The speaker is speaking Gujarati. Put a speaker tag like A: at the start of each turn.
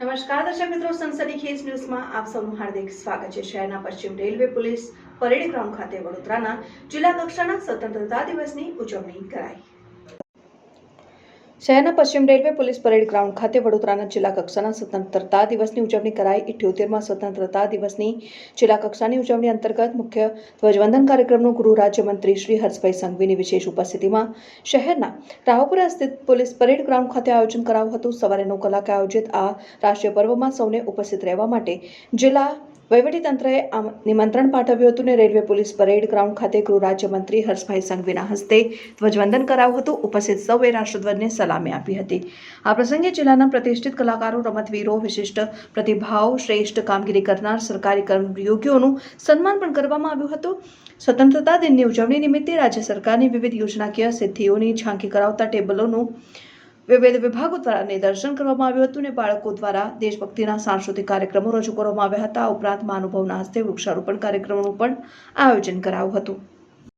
A: નમસ્કાર, દર્શક મિત્રો સંસદી ખેસ ન્યૂઝમાં આપ સૌનું હાર્દિક સ્વાગત છે. શહેરના પશ્ચિમ રેલવે પોલીસ પરેડ ગ્રાઉન્ડ ખાતે વડોદરાના જિલ્લા કક્ષાના સ્વતંત્રતા દિવસની ઉજવણી કરાઈ. શહેરના પશ્ચિમ રેલવે પોલીસ પરેડ ગ્રાઉન્ડ ખાતે વડોદરાના જિલ્લા કક્ષાના સ્વતંત્રતા દિવસની ઉજવણી કરાઈ. ઇઠ્યોતેરમાં સ્વતંત્રતા દિવસની જિલ્લા કક્ષાની ઉજવણી અંતર્ગત મુખ્ય ધ્વજવંદન કાર્યક્રમનું ગૃહ રાજ્યમંત્રી શ્રી હર્ષભાઈ સંઘવીની વિશેષ ઉપસ્થિતિમાં શહેરના રાહુપુરા સ્થિત પોલીસ પરેડ ગ્રાઉન્ડ ખાતે આયોજન કરાયું હતું. સવારે નવ કલાકે આયોજિત આ રાષ્ટ્રીય પર્વમાં સૌને ઉપસ્થિત રહેવા માટે જિલ્લા વહીવટીતંત્રએ નિમંત્રણ પાઠવ્યું હતું ને રેલવે પોલીસ પરેડ ગ્રાઉન્ડ ખાતે ગૃહ રાજ્યમંત્રી હર્ષભાઈ સંઘવીના હસ્તે ધ્વજવંદન કરાવ્યું હતું. ઉપસ્થિત સૌએ રાષ્ટ્રધ્વજને સલામી આપી હતી. આ પ્રસંગે જિલ્લાના પ્રતિષ્ઠિત કલાકારો, રમતવીરો, વિશિષ્ટ પ્રતિભાવ શ્રેષ્ઠ કામગીરી કરનાર સરકારી કર્મયોગીઓનું સન્માન પણ કરવામાં આવ્યું હતું. સ્વતંત્રતા દિનની ઉજવણી નિમિત્તે રાજ્ય સરકારની વિવિધ યોજનાકીય સિદ્ધિઓની ઝાંખી કરાવતા ટેબલોનું વિવિધ વિભાગો દ્વારા નિદર્શન કરવામાં આવ્યું હતું અને બાળકો દ્વારા દેશભક્તિના સાંસ્કૃતિક કાર્યક્રમો રજૂ કરવામાં આવ્યા હતા. ઉપરાંત મહાનુભાવના હસ્તે વૃક્ષારોપણ કાર્યક્રમોનું પણ આયોજન કરાયું હતું.